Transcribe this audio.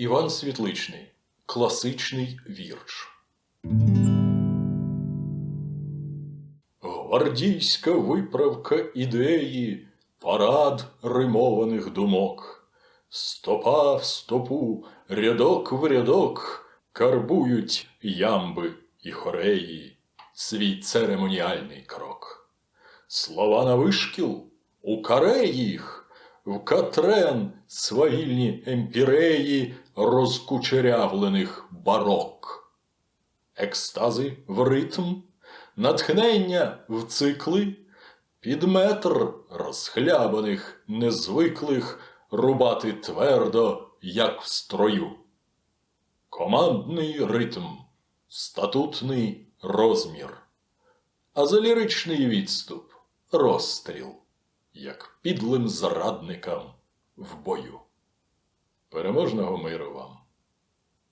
Іван Світличний. Класичний вірш. Гвардійська виправка ідеї, парад римованих думок. Стопа в стопу, рядок в рядок карбують ямби і хореї свій церемоніальний крок. Слова на вишкіл у каре їх, в катрен свавільні емпіреї розкучерявлених барок. Екстази в ритм, натхнення в цикли, під метр розхлябаних, незвиклих рубати твердо, як в строю. Командний ритм, статутний розмір, а за ліричний відступ розстріл, як підлим зрадникам в бою. Переможного миру вам!